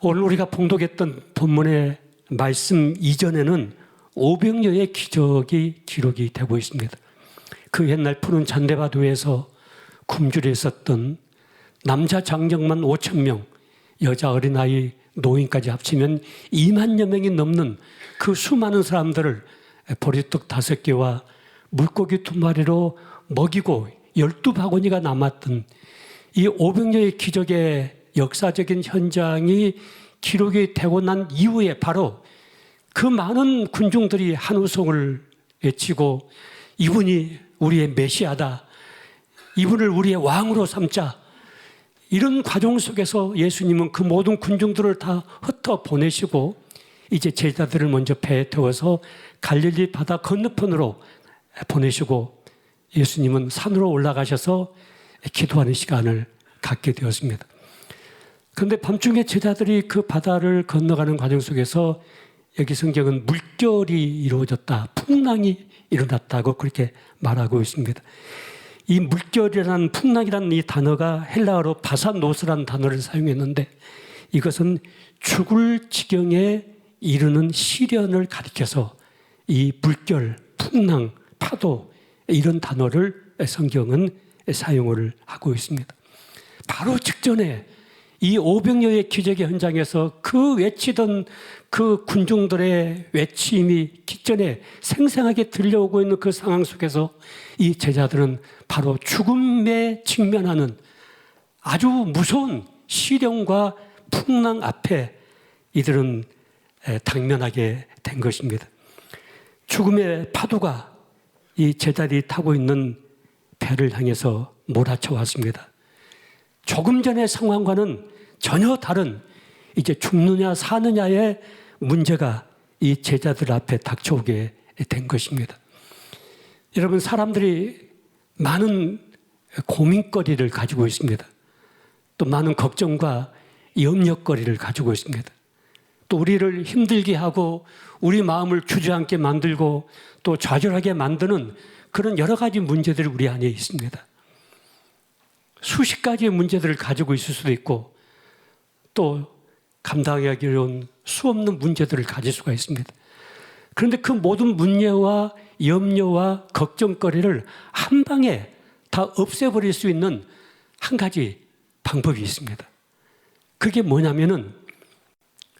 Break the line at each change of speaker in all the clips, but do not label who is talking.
오늘 우리가 봉독했던 본문의 말씀 이전에는 500여의 기적이 기록이 되고 있습니다. 그 옛날 푸른 잔대바도에서 굶주려 있었던 남자 장정만 5천 명, 여자 어린아이 노인까지 합치면 2만여 명이 넘는 그 수많은 사람들을 보리떡 다섯 개와 물고기 두 마리로 먹이고 열두 바구니가 남았던 이 500년의 기적의 역사적인 현장이 기록이 되고 난 이후에 바로 그 많은 군중들이 한우성을 외치고 이분이 우리의 메시아다. 이분을 우리의 왕으로 삼자. 이런 과정 속에서 예수님은 그 모든 군중들을 다 흩어 보내시고 이제 제자들을 먼저 배에 태워서 갈릴리 바다 건너편으로 보내시고 예수님은 산으로 올라가셔서 기도하는 시간을 갖게 되었습니다. 그런데 밤중에 제자들이 그 바다를 건너가는 과정 속에서 여기 성경은 물결이 이루어졌다, 풍랑이 일어났다고 그렇게 말하고 있습니다. 이 물결이라는 풍랑이라는 이 단어가 헬라어로 바산노스라는 단어를 사용했는데 이것은 죽을 지경에 이르는 시련을 가리켜서 이 물결, 풍랑, 파도 이런 단어를 성경은 사용을 하고 있습니다. 바로 직전에 이 500여의 기적의 현장에서 그 외치던 그 군중들의 외침이 직전에 생생하게 들려오고 있는 그 상황 속에서 이 제자들은 바로 죽음에 직면하는 아주 무서운 시련과 풍랑 앞에 이들은 당면하게 된 것입니다. 죽음의 파도가 이 제자들이 타고 있는 배를 향해서 몰아쳐 왔습니다. 조금 전의 상황과는 전혀 다른 이제 죽느냐 사느냐의 문제가 이 제자들 앞에 닥쳐오게 된 것입니다. 여러분, 사람들이 많은 고민거리를 가지고 있습니다. 또 많은 걱정과 염려거리를 가지고 있습니다. 또 우리를 힘들게 하고 우리 마음을 주저앉게 만들고 또 좌절하게 만드는 그런 여러 가지 문제들이 우리 안에 있습니다. 수십 가지의 문제들을 가지고 있을 수도 있고 또 감당하기 어려운 수없는 문제들을 가질 수가 있습니다. 그런데 그 모든 문제와 염려와 걱정거리를 한 방에 다 없애버릴 수 있는 한 가지 방법이 있습니다. 그게 뭐냐면은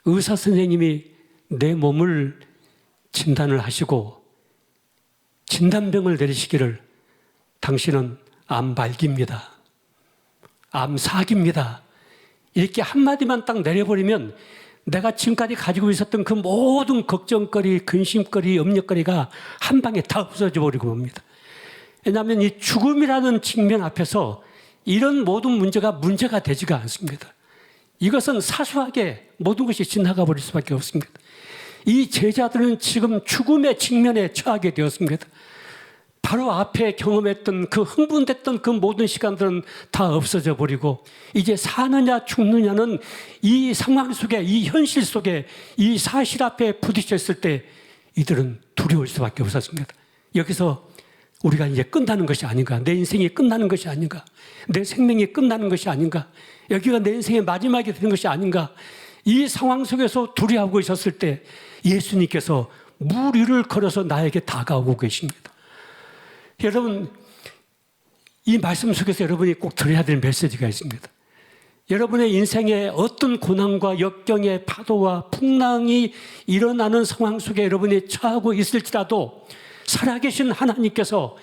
의사 선생님이 내 몸을 진단을 하시고 진단병을 내리시기를 당신은 암 발기입니다. 암 사기입니다. 이렇게 한마디만 딱 내려버리면 내가 지금까지 가지고 있었던 그 모든 걱정거리, 근심거리, 염려거리가 한 방에 다 없어져 버리고 옵니다. 왜냐하면 이 죽음이라는 측면 앞에서 이런 모든 문제가 문제가 되지가 않습니다. 이것은 사소하게 모든 것이 지나가 버릴 수밖에 없습니다. 이 제자들은 지금 죽음의 측면에 처하게 되었습니다. 바로 앞에 경험했던 그 흥분됐던 그 모든 시간들은 다 없어져 버리고 이제 사느냐 죽느냐는 이 상황 속에 이 현실 속에 이 사실 앞에 부딪혔을 때 이들은 두려울 수밖에 없었습니다. 여기서 우리가 이제 끝나는 것이 아닌가, 내 인생이 끝나는 것이 아닌가, 내 생명이 끝나는 것이 아닌가, 여기가 내 인생의 마지막이 되는 것이 아닌가, 이 상황 속에서 두려워하고 있었을 때 예수님께서 물 위를 걸어서 나에게 다가오고 계십니다. 여러분, 이 말씀 속에서 여러분이 꼭 들어야 될 메시지가 있습니다. 여러분의 인생에 어떤 고난과 역경의 파도와 풍랑이 일어나는 상황 속에 여러분이 처하고 있을지라도 살아계신 하나님께서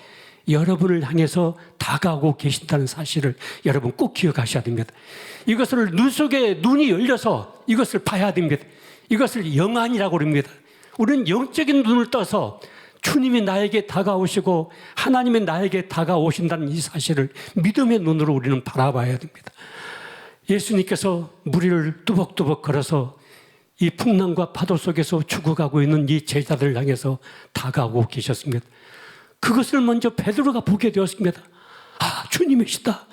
여러분을 향해서 다가오고 계신다는 사실을 여러분 꼭 기억하셔야 됩니다. 이것을 눈 속에 눈이 열려서 이것을 봐야 됩니다. 이것을 영안이라고 합니다. 우리는 영적인 눈을 떠서 주님이 나에게 다가오시고 하나님이 나에게 다가오신다는 이 사실을 믿음의 눈으로 우리는 바라봐야 됩니다. 예수님께서 무리를 뚜벅뚜벅 걸어서 이 풍랑과 파도 속에서 죽어가고 있는 이 제자들 향해서 다가오고 계셨습니다. 그것을 먼저 베드로가 보게 되었습니다. 아, 주님이시다.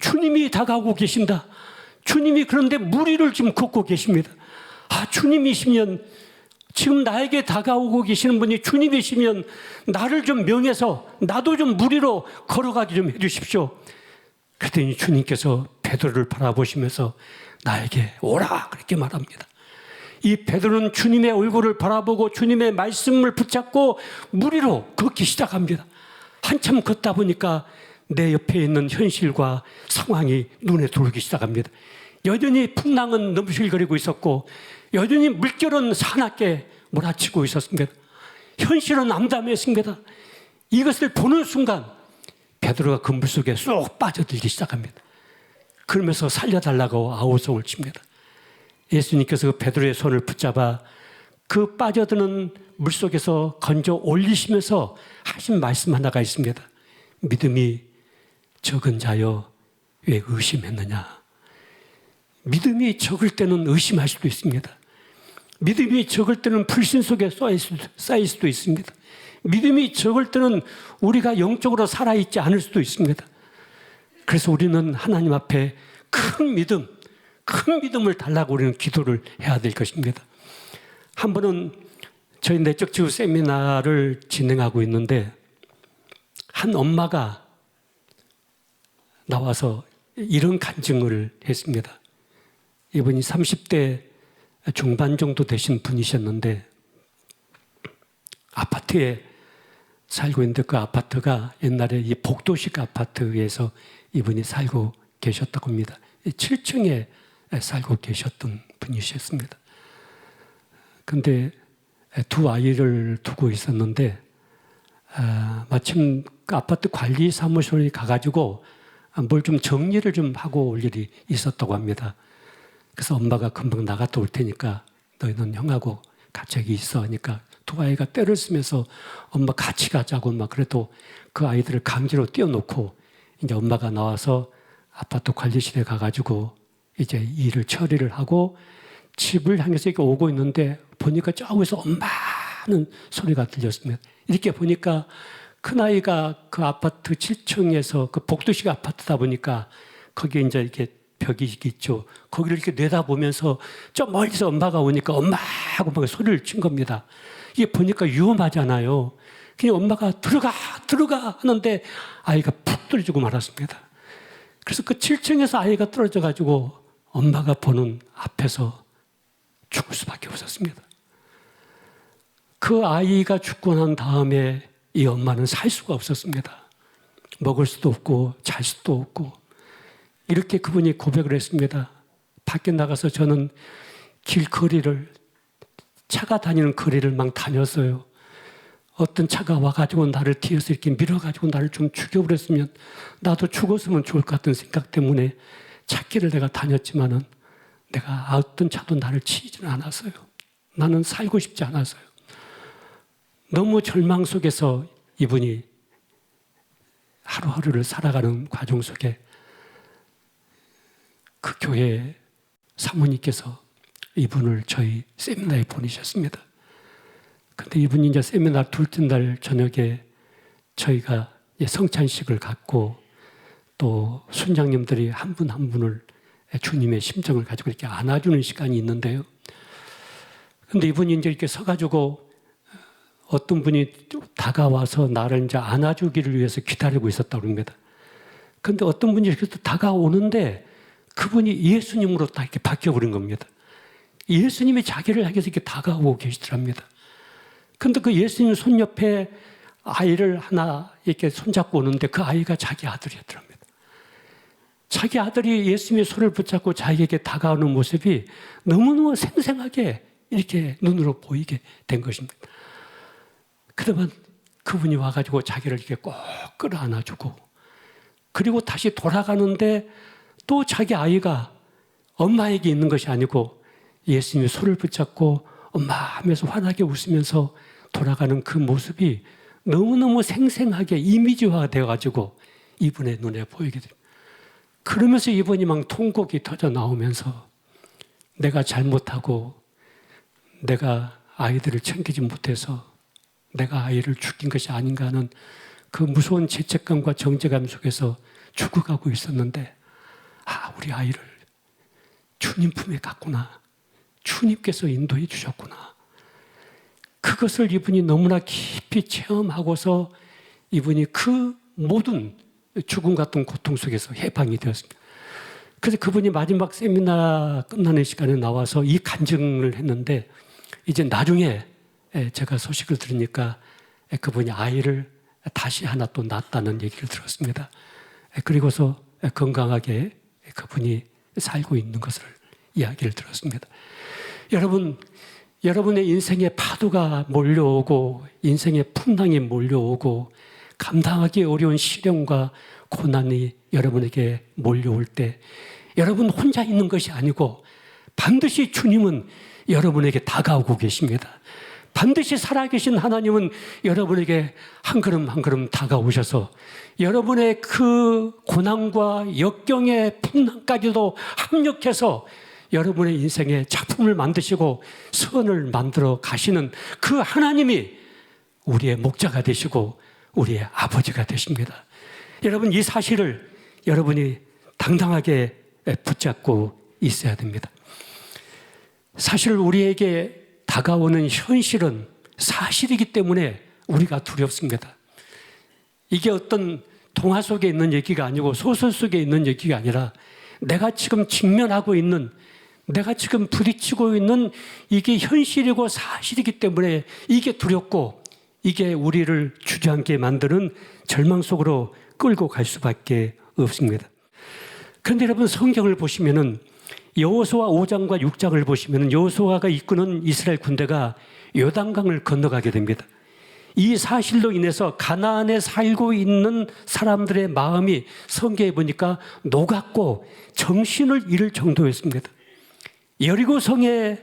주님이 다가오고 계신다. 주님이 그런데 무리를 지금 걷고 계십니다. 아, 주님이시면 지금 나에게 다가오고 계시는 분이 주님이시면 나를 좀 명해서 나도 좀 무리로 걸어가게 좀 해주십시오. 그랬더니 주님께서 베드로를 바라보시면서 나에게 오라 그렇게 말합니다. 이 베드로는 주님의 얼굴을 바라보고 주님의 말씀을 붙잡고 무리로 걷기 시작합니다. 한참 걷다 보니까 내 옆에 있는 현실과 상황이 눈에 들어오기 시작합니다. 여전히 풍랑은 넘실거리고 있었고 여전히 물결은 사납게 몰아치고 있었습니다. 현실은 암담했습니다. 이것을 보는 순간 베드로가 그 물 속에 쏙 빠져들기 시작합니다. 그러면서 살려달라고 아우성을 칩니다. 예수님께서 그 베드로의 손을 붙잡아 그 빠져드는 물 속에서 건져 올리시면서 하신 말씀 하나가 있습니다. 믿음이 적은 자여 왜 의심했느냐? 믿음이 적을 때는 의심할 수도 있습니다. 믿음이 적을 때는 불신 속에 쌓일 수도 있습니다. 믿음이 적을 때는 우리가 영적으로 살아있지 않을 수도 있습니다. 그래서 우리는 하나님 앞에 큰 믿음, 큰 믿음을 달라고 우리는 기도를 해야 될 것입니다. 한 번은 저희 내적 치유 세미나를 진행하고 있는데 한 엄마가 나와서 이런 간증을 했습니다. 이분이 30대 중반 정도 되신 분이셨는데 아파트에 살고 있는데 그 아파트가 옛날에 이 복도식 아파트에서 이분이 살고 계셨다고 합니다. 7층에 살고 계셨던 분이셨습니다. 근데 두 아이를 두고 있었는데 아, 마침 그 아파트 관리 사무소에 가가지고 뭘 좀 정리를 좀 하고 올 일이 있었다고 합니다. 그래서 엄마가 금방 나갔다 올 테니까 너희는 형하고 같이 여기 있어 하니까 두 아이가 때를 쓰면서 엄마 같이 가자고 막 그래도 그 아이들을 강제로 띄워놓고 이제 엄마가 나와서 아파트 관리실에 가가지고 이제 일을 처리를 하고 집을 향해서 이렇게 오고 있는데 보니까 저기서 엄마는 소리가 들렸습니다. 이렇게 보니까 큰아이가 그 아파트 7층에서 그 복도식 아파트다 보니까 거기에 이제 이렇게 벽이 있죠. 거기를 이렇게 내다보면서 저 멀리서 엄마가 오니까 엄마 하고 막 소리를 친 겁니다. 이게 보니까 위험하잖아요. 그냥 엄마가 들어가, 들어가 하는데 아이가 푹 떨어지고 말았습니다. 그래서 그 7층에서 아이가 떨어져 가지고 엄마가 보는 앞에서 죽을 수밖에 없었습니다. 그 아이가 죽고 난 다음에 이 엄마는 살 수가 없었습니다. 먹을 수도 없고 잘 수도 없고 이렇게 그분이 고백을 했습니다. 밖에 나가서 저는 길거리를 차가 다니는 거리를 막 다녔어요. 어떤 차가 와가지고 나를 뒤에서 이렇게 밀어가지고 나를 좀 죽여버렸으면 나도 죽었으면 좋을 것 같은 생각 때문에 찾기를 내가 다녔지만은 내가 어떤 차도 나를 치지는 않았어요. 나는 살고 싶지 않았어요. 너무 절망 속에서 이분이 하루하루를 살아가는 과정 속에 그 교회 사모님께서 이분을 저희 세미나에 보내셨습니다. 근데 이분이 이제 세미나 둘째 날 저녁에 저희가 성찬식을 갖고 또 순장님들이 한분한 분을 주님의 심정을 가지고 이렇게 안아주는 시간이 있는데요. 근데 이분이 이제 이렇게 서가지고 어떤 분이 다가와서 나를 이제 안아주기를 위해서 기다리고 있었다고 합니다. 근데 어떤 분이 이렇게 다가오는데 그분이 예수님으로 딱 이렇게 바뀌어버린 겁니다. 예수님이 자기를 향해서 이렇게 다가오고 계시더랍니다. 근데 그 예수님 손 옆에 아이를 하나 이렇게 손잡고 오는데 그 아이가 자기 아들이었더랍니다. 자기 아들이 예수님의 손을 붙잡고 자기에게 다가오는 모습이 너무너무 생생하게 이렇게 눈으로 보이게 된 것입니다. 그러면 그분이 와가지고 자기를 이렇게 꼭 끌어안아주고 그리고 다시 돌아가는데 또 자기 아이가 엄마에게 있는 것이 아니고 예수님의 손을 붙잡고 엄마 하면서 환하게 웃으면서 돌아가는 그 모습이 너무너무 생생하게 이미지화가 되어가지고 이분의 눈에 보이게 됩니다. 그러면서 이분이 막 통곡이 터져 나오면서 내가 잘못하고 내가 아이들을 챙기지 못해서 내가 아이를 죽인 것이 아닌가 하는 그 무서운 죄책감과 정죄감 속에서 죽어가고 있었는데 아, 우리 아이를 주님 품에 갔구나. 주님께서 인도해 주셨구나. 그것을 이분이 너무나 깊이 체험하고서 이분이 그 모든 죽음 같은 고통 속에서 해방이 되었습니다. 그래서 그분이 마지막 세미나 끝나는 시간에 나와서 이 간증을 했는데 이제 나중에 예, 제가 소식을 들으니까 예, 그분이 아이를 다시 하나 또 낳았다는 얘기를 들었습니다. 예, 그리고서 예, 건강하게 그분이 살고 있는 것을 이야기를 들었습니다. 여러분, 여러분의 인생의 파도가 몰려오고 인생의 풍랑이 몰려오고 감당하기 어려운 시련과 고난이 여러분에게 몰려올 때 여러분 혼자 있는 것이 아니고 반드시 주님은 여러분에게 다가오고 계십니다. 반드시 살아계신 하나님은 여러분에게 한 걸음 한 걸음 다가오셔서 여러분의 그 고난과 역경의 풍랑까지도 합력해서 여러분의 인생에 작품을 만드시고 선을 만들어 가시는 그 하나님이 우리의 목자가 되시고 우리의 아버지가 되십니다. 여러분 이 사실을 여러분이 당당하게 붙잡고 있어야 됩니다. 사실 우리에게 다가오는 현실은 사실이기 때문에 우리가 두렵습니다. 이게 어떤 동화 속에 있는 얘기가 아니고 소설 속에 있는 얘기가 아니라 내가 지금 직면하고 있는 내가 지금 부딪히고 있는 이게 현실이고 사실이기 때문에 이게 두렵고 이게 우리를 주저앉게 만드는 절망 속으로 끌고 갈 수밖에 없습니다. 그런데 여러분 성경을 보시면은 여호수아 5장과 6장을 보시면은 여호수아가 이끄는 이스라엘 군대가 요단강을 건너가게 됩니다. 이 사실로 인해서 가나안에 살고 있는 사람들의 마음이 성경에 보니까 녹았고 정신을 잃을 정도였습니다. 여리고 성의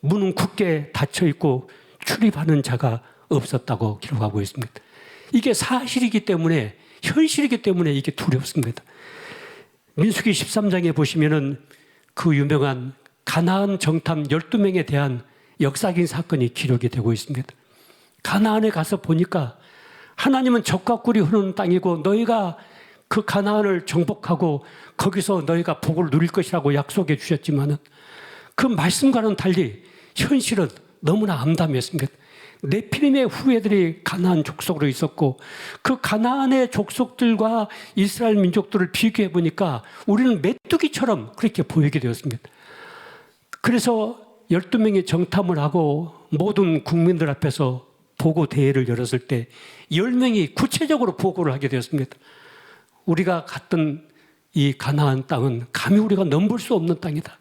문은 굳게 닫혀 있고 출입하는 자가 없었다고 기록하고 있습니다. 이게 사실이기 때문에 현실이기 때문에 이게 두렵습니다. 민수기 13장에 보시면은 그 유명한 가나안 정탐 12명에 대한 역사적인 사건이 기록이 되고 있습니다. 가나안에 가서 보니까 하나님은 적과 꿀이 흐르는 땅이고 너희가 그 가나안을 정복하고 거기서 너희가 복을 누릴 것이라고 약속해 주셨지만은 그 말씀과는 달리 현실은 너무나 암담했습니다. 네피림의 후예들이 가나안 족속으로 있었고 그 가나안의 족속들과 이스라엘 민족들을 비교해 보니까 우리는 메뚜기처럼 그렇게 보이게 되었습니다. 그래서 12명이 정탐을 하고 모든 국민들 앞에서 보고 대회를 열었을 때 10명이 구체적으로 보고를 하게 되었습니다. 우리가 갔던 이 가나안 땅은 감히 우리가 넘볼 수 없는 땅이다.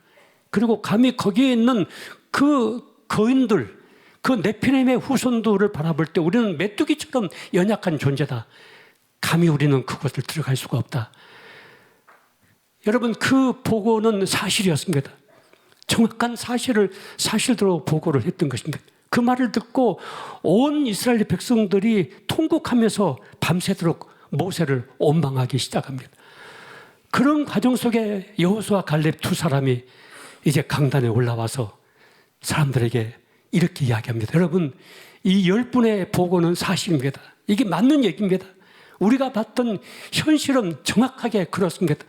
그리고 감히 거기에 있는 그 거인들, 그 네피렘의 후손들을 바라볼 때 우리는 메뚜기처럼 연약한 존재다. 감히 우리는 그곳을 들어갈 수가 없다. 여러분, 그 보고는 사실이었습니다. 정확한 사실을 사실대로 보고를 했던 것입니다. 그 말을 듣고 온 이스라엘 백성들이 통곡하면서 밤새도록 모세를 원망하기 시작합니다. 그런 과정 속에 여호수아 갈렙 두 사람이 이제 강단에 올라와서 사람들에게 이렇게 이야기합니다. 여러분, 이 열 분의 보고는 사실입니다. 이게 맞는 얘기입니다. 우리가 봤던 현실은 정확하게 그렇습니다.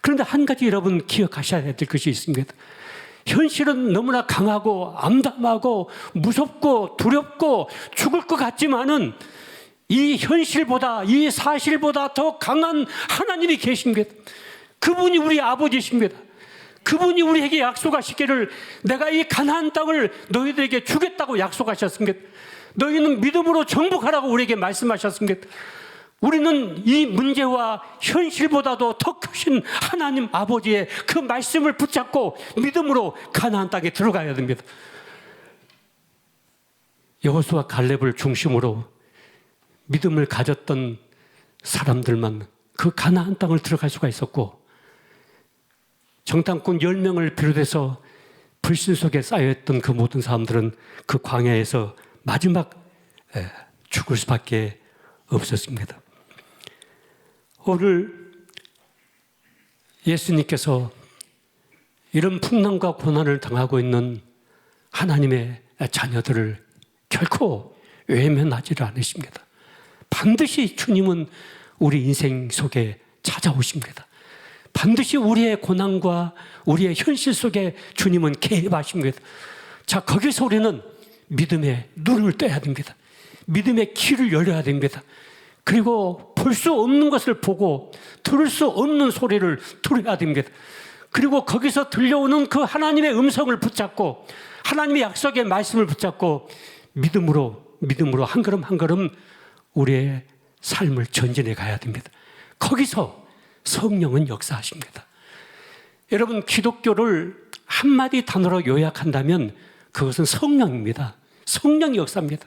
그런데 한 가지 여러분 기억하셔야 될 것이 있습니다. 현실은 너무나 강하고 암담하고 무섭고 두렵고 죽을 것 같지만은 이 현실보다 이 사실보다 더 강한 하나님이 계십니다. 그분이 우리 아버지십니다. 그분이 우리에게 약속하시기를 내가 이 가나안 땅을 너희들에게 주겠다고 약속하셨습니다. 너희는 믿음으로 정복하라고 우리에게 말씀하셨습니다. 우리는 이 문제와 현실보다도 더 크신 하나님 아버지의 그 말씀을 붙잡고 믿음으로 가나안 땅에 들어가야 됩니다. 여호수아 갈렙을 중심으로 믿음을 가졌던 사람들만 그 가나안 땅을 들어갈 수가 있었고 정탐꾼 10명을 비롯해서 불신 속에 쌓여있던 그 모든 사람들은 그 광야에서 마지막 죽을 수밖에 없었습니다. 오늘 예수님께서 이런 풍랑과 고난을 당하고 있는 하나님의 자녀들을 결코 외면하지를 않으십니다. 반드시 주님은 우리 인생 속에 찾아오십니다. 반드시 우리의 고난과 우리의 현실 속에 주님은 개입하십니다. 자, 거기서 우리는 믿음의 눈을 떼야 됩니다. 믿음의 귀를 열어야 됩니다. 그리고 볼 수 없는 것을 보고 들을 수 없는 소리를 들어야 됩니다. 그리고 거기서 들려오는 그 하나님의 음성을 붙잡고 하나님의 약속의 말씀을 붙잡고 믿음으로 믿음으로 한 걸음 한 걸음 우리의 삶을 전진해 가야 됩니다. 거기서 성령은 역사하십니다. 여러분 기독교를 한마디 단어로 요약한다면 그것은 성령입니다. 성령의 역사입니다.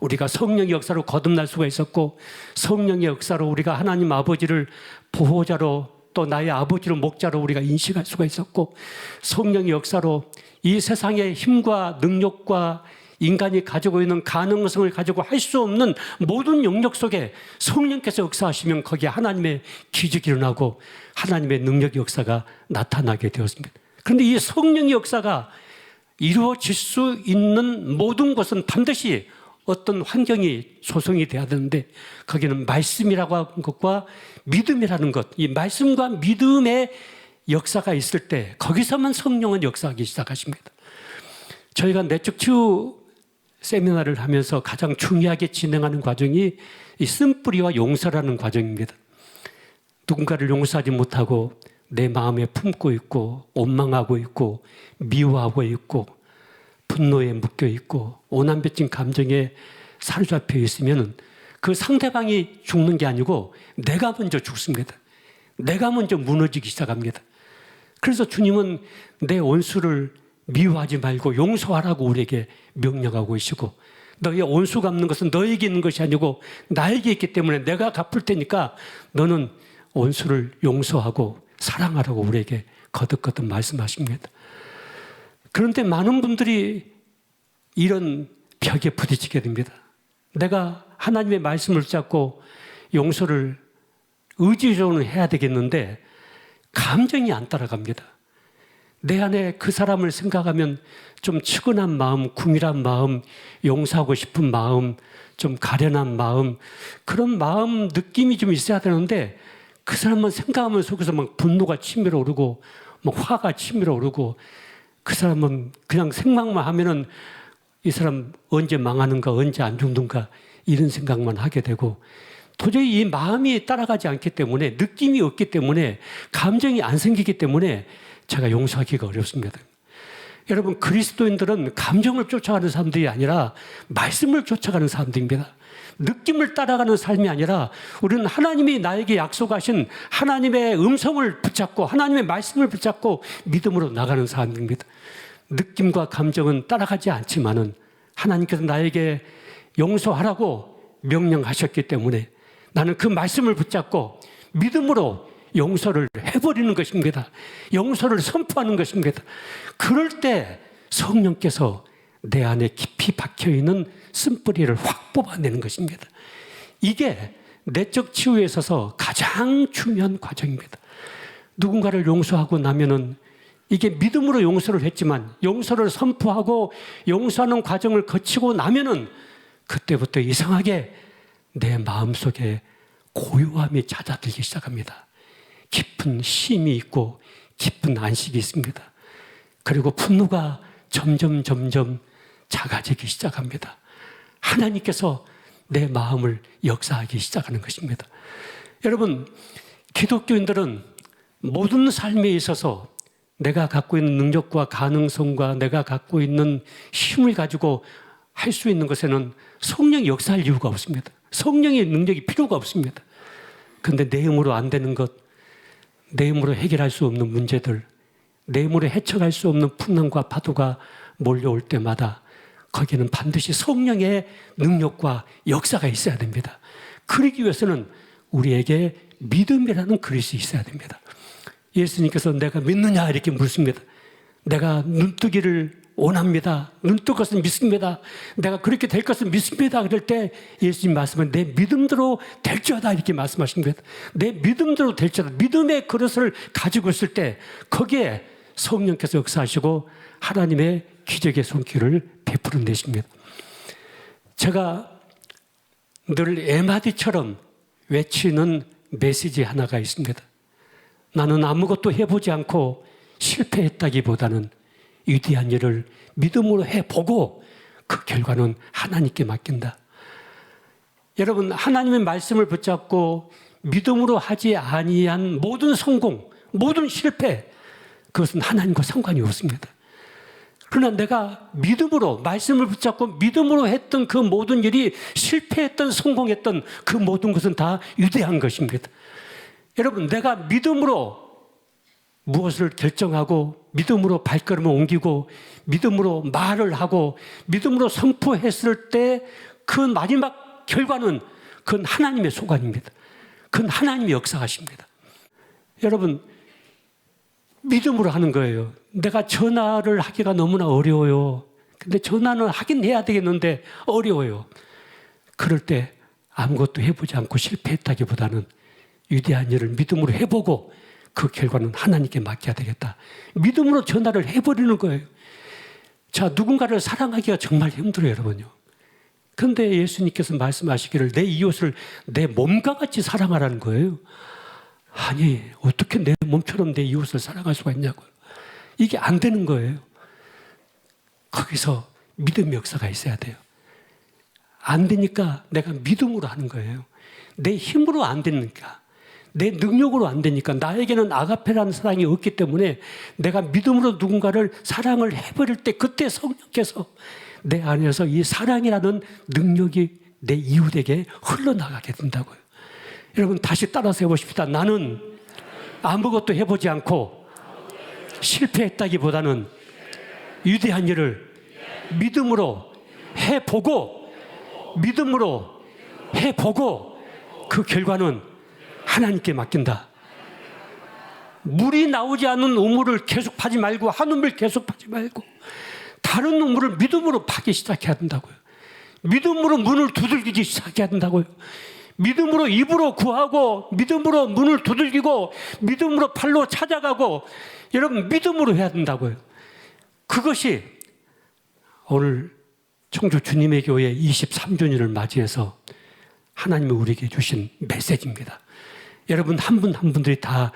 우리가 성령의 역사로 거듭날 수가 있었고 성령의 역사로 우리가 하나님 아버지를 보호자로 또 나의 아버지로 목자로 우리가 인식할 수가 있었고 성령의 역사로 이 세상의 힘과 능력과 인간이 가지고 있는 가능성을 가지고 할 수 없는 모든 영역 속에 성령께서 역사하시면 거기에 하나님의 기적이 일어나고 하나님의 능력의 역사가 나타나게 되었습니다. 그런데 이 성령의 역사가 이루어질 수 있는 모든 것은 반드시 어떤 환경이 조성이 돼야 되는데 거기는 말씀이라고 하는 것과 믿음이라는 것, 이 말씀과 믿음의 역사가 있을 때 거기서만 성령은 역사하기 시작하십니다. 저희가 내적 세미나를 하면서 가장 중요하게 진행하는 과정이 이 쓴뿌리와 용서라는 과정입니다. 누군가를 용서하지 못하고 내 마음에 품고 있고 원망하고 있고 미워하고 있고 분노에 묶여 있고 오남배친 감정에 사로잡혀 있으면 그 상대방이 죽는 게 아니고 내가 먼저 죽습니다. 내가 먼저 무너지기 시작합니다. 그래서 주님은 내 원수를 미워하지 말고 용서하라고 우리에게 명령하고 계시고 너의 원수 갚는 것은 너에게 있는 것이 아니고 나에게 있기 때문에 내가 갚을 테니까 너는 원수를 용서하고 사랑하라고 우리에게 거듭거듭 말씀하십니다. 그런데 많은 분들이 이런 벽에 부딪히게 됩니다. 내가 하나님의 말씀을 잡고 용서를 의지적으로 해야 되겠는데 감정이 안 따라갑니다. 내 안에 그 사람을 생각하면 좀 측은한 마음, 궁일한 마음, 용서하고 싶은 마음, 좀 가련한 마음, 그런 마음 느낌이 좀 있어야 되는데 그 사람만 생각하면 속에서 막 분노가 치밀어 오르고 막 화가 치밀어 오르고 그 사람은 그냥 생각만 하면은 이 사람 언제 망하는가, 언제 안 죽는가 이런 생각만 하게 되고 도저히 이 마음이 따라가지 않기 때문에 느낌이 없기 때문에 감정이 안 생기기 때문에 제가 용서하기가 어렵습니다. 여러분 그리스도인들은 감정을 쫓아가는 사람들이 아니라 말씀을 쫓아가는 사람들입니다. 느낌을 따라가는 삶이 아니라 우리는 하나님이 나에게 약속하신 하나님의 음성을 붙잡고 하나님의 말씀을 붙잡고 믿음으로 나가는 사람입니다. 느낌과 감정은 따라가지 않지만은 하나님께서 나에게 용서하라고 명령하셨기 때문에 나는 그 말씀을 붙잡고 믿음으로 용서를 해버리는 것입니다. 용서를 선포하는 것입니다. 그럴 때 성령께서 내 안에 깊이 박혀 있는 쓴뿌리를 확 뽑아내는 것입니다. 이게 내적 치유에 있어서 가장 중요한 과정입니다. 누군가를 용서하고 나면은 이게 믿음으로 용서를 했지만 용서를 선포하고 용서하는 과정을 거치고 나면은 그때부터 이상하게 내 마음속에 고요함이 찾아들기 시작합니다. 깊은 쉼이 있고 깊은 안식이 있습니다. 그리고 분노가 점점 점점 작아지기 시작합니다. 하나님께서 내 마음을 역사하기 시작하는 것입니다. 여러분, 기독교인들은 모든 삶에 있어서 내가 갖고 있는 능력과 가능성과 내가 갖고 있는 힘을 가지고 할 수 있는 것에는 성령이 역사할 이유가 없습니다. 성령의 능력이 필요가 없습니다. 근데 내 힘으로 안 되는 것, 내 힘으로 해결할 수 없는 문제들, 내 힘으로 헤쳐갈 수 없는 풍랑과 파도가 몰려올 때마다 거기는 반드시 성령의 능력과 역사가 있어야 됩니다. 그러기 위해서는 우리에게 믿음이라는 그릇이 있어야 됩니다. 예수님께서 내가 믿느냐 이렇게 묻습니다. 내가 눈뜨기를 원합니다. 눈뜰 것은 믿습니다. 내가 그렇게 될 것은 믿습니다. 그럴 때 예수님 말씀은 내 믿음대로 될지어다 이렇게 말씀하십니다. 내 믿음대로 될지어다. 믿음의 그릇을 가지고 있을 때 거기에 성령께서 역사하시고 하나님의 기적의 손길을 베풀어 내십니다. 제가 늘 에마디처럼 외치는 메시지 하나가 있습니다. 나는 아무것도 해보지 않고 실패했다기보다는 위대한 일을 믿음으로 해보고 그 결과는 하나님께 맡긴다. 여러분 하나님의 말씀을 붙잡고 믿음으로 하지 아니한 모든 성공, 모든 실패 그것은 하나님과 상관이 없습니다. 그러나 내가 믿음으로 말씀을 붙잡고 믿음으로 했던 그 모든 일이 실패했던 성공했던 그 모든 것은 다 유대한 것입니다. 여러분 내가 믿음으로 무엇을 결정하고 믿음으로 발걸음을 옮기고 믿음으로 말을 하고 믿음으로 선포했을 때 그 마지막 결과는 그건 하나님의 소관입니다. 그건 하나님의 역사하십니다. 여러분 믿음으로 하는 거예요. 내가 전화를 하기가 너무나 어려워요. 근데 전화는 하긴 해야 되겠는데 어려워요. 그럴 때 아무것도 해보지 않고 실패했다기보다는 위대한 일을 믿음으로 해보고 그 결과는 하나님께 맡겨야 되겠다. 믿음으로 전화를 해버리는 거예요. 자, 누군가를 사랑하기가 정말 힘들어요, 여러분요. 근데 예수님께서 말씀하시기를 내 이웃을 내 몸과 같이 사랑하라는 거예요. 아니, 어떻게 내 몸처럼 내 이웃을 사랑할 수가 있냐고요. 이게 안 되는 거예요. 거기서 믿음의 역사가 있어야 돼요. 안 되니까 내가 믿음으로 하는 거예요. 내 힘으로 안 되니까. 내 능력으로 안 되니까 나에게는 아가페라는 사랑이 없기 때문에 내가 믿음으로 누군가를 사랑을 해버릴 때 그때 성령께서 내 안에서 이 사랑이라는 능력이 내 이웃에게 흘러나가게 된다고요. 여러분 다시 따라서 해보십시다. 나는 아무것도 해보지 않고 실패했다기보다는 위대한 일을 믿음으로 해보고 믿음으로 해보고 그 결과는 하나님께 맡긴다. 물이 나오지 않는 우물을 계속 파지 말고 한 우물 계속 파지 말고 다른 우물을 믿음으로 파기 시작해야 된다고요. 믿음으로 문을 두들기기 시작해야 된다고요. 믿음으로 입으로 구하고 믿음으로 문을 두들기고 믿음으로 팔로 찾아가고 여러분 믿음으로 해야 된다고요. 그것이 오늘 청주 주님의 교회 23주년을 맞이해서 하나님이 우리에게 주신 메시지입니다. 여러분 한분한 분들이 다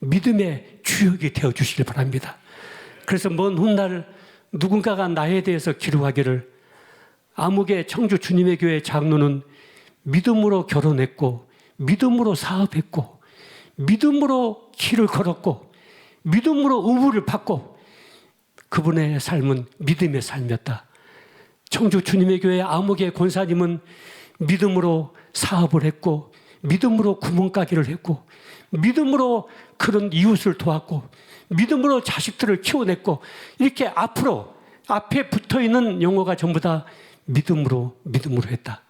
믿음의 주역이 되어 주시길 바랍니다. 그래서 먼 훗날 누군가가 나에 대해서 기록하기를 아무개 청주 주님의 교회 장로는 믿음으로 결혼했고 믿음으로 사업했고 믿음으로 길을 걸었고 믿음으로 의무를 받고 그분의 삶은 믿음의 삶이었다. 청주 주님의 교회 아무개 권사님은 믿음으로 사업을 했고 믿음으로 구멍가기를 했고 믿음으로 그런 이웃을 도왔고 믿음으로 자식들을 키워냈고 이렇게 앞으로 앞에 붙어 있는 용어가 전부 다 믿음으로 믿음으로 했다.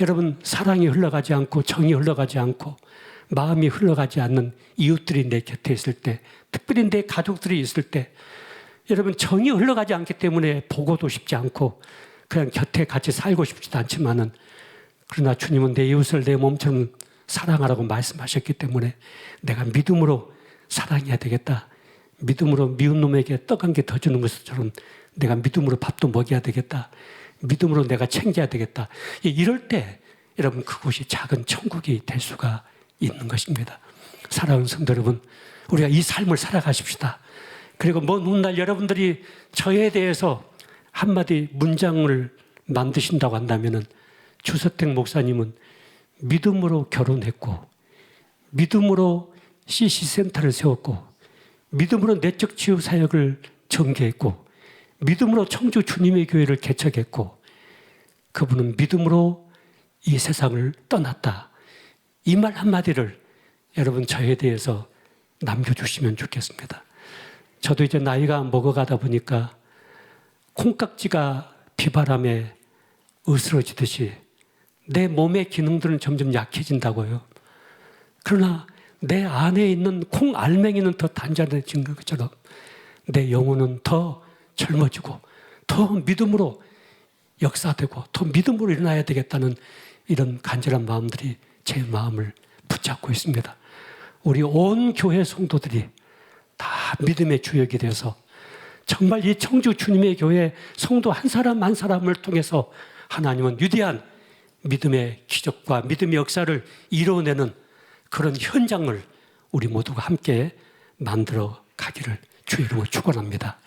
여러분 사랑이 흘러가지 않고 정이 흘러가지 않고 마음이 흘러가지 않는 이웃들이 내 곁에 있을 때 특별히 내 가족들이 있을 때 여러분 정이 흘러가지 않기 때문에 보고도 싶지 않고 그냥 곁에 같이 살고 싶지도 않지만은 그러나 주님은 내 이웃을 내 몸처럼 사랑하라고 말씀하셨기 때문에 내가 믿음으로 사랑해야 되겠다. 믿음으로 미운 놈에게 떡 한 개 더 주는 것처럼 내가 믿음으로 밥도 먹여야 되겠다. 믿음으로 내가 챙겨야 되겠다. 이럴 때 여러분 그곳이 작은 천국이 될 수가 있는 것입니다. 사랑하는 성도 여러분, 우리가 이 삶을 살아가십시다. 그리고 먼 훗날 여러분들이 저에 대해서 한마디 문장을 만드신다고 한다면은 주서택 목사님은 믿음으로 결혼했고, 믿음으로 CC센터를 세웠고, 믿음으로 내적 치유 사역을 전개했고, 믿음으로 청주 주님의 교회를 개척했고, 그분은 믿음으로 이 세상을 떠났다. 이 말 한마디를 여러분 저에 대해서 남겨주시면 좋겠습니다. 저도 이제 나이가 먹어가다 보니까 콩깍지가 비바람에 으스러지듯이 내 몸의 기능들은 점점 약해진다고요. 그러나 내 안에 있는 콩 알맹이는 더 단단해진 것처럼 내 영혼은 더 젊어지고 더 믿음으로 역사되고 더 믿음으로 일어나야 되겠다는 이런 간절한 마음들이 제 마음을 붙잡고 있습니다. 우리 온 교회 성도들이 다 믿음의 주역이 되어서 정말 이 청주 주님의 교회 성도 한 사람 한 사람을 통해서 하나님은 위대한 믿음의 기적과 믿음의 역사를 이루어내는 그런 현장을 우리 모두가 함께 만들어 가기를 주의 이름으로 축원합니다.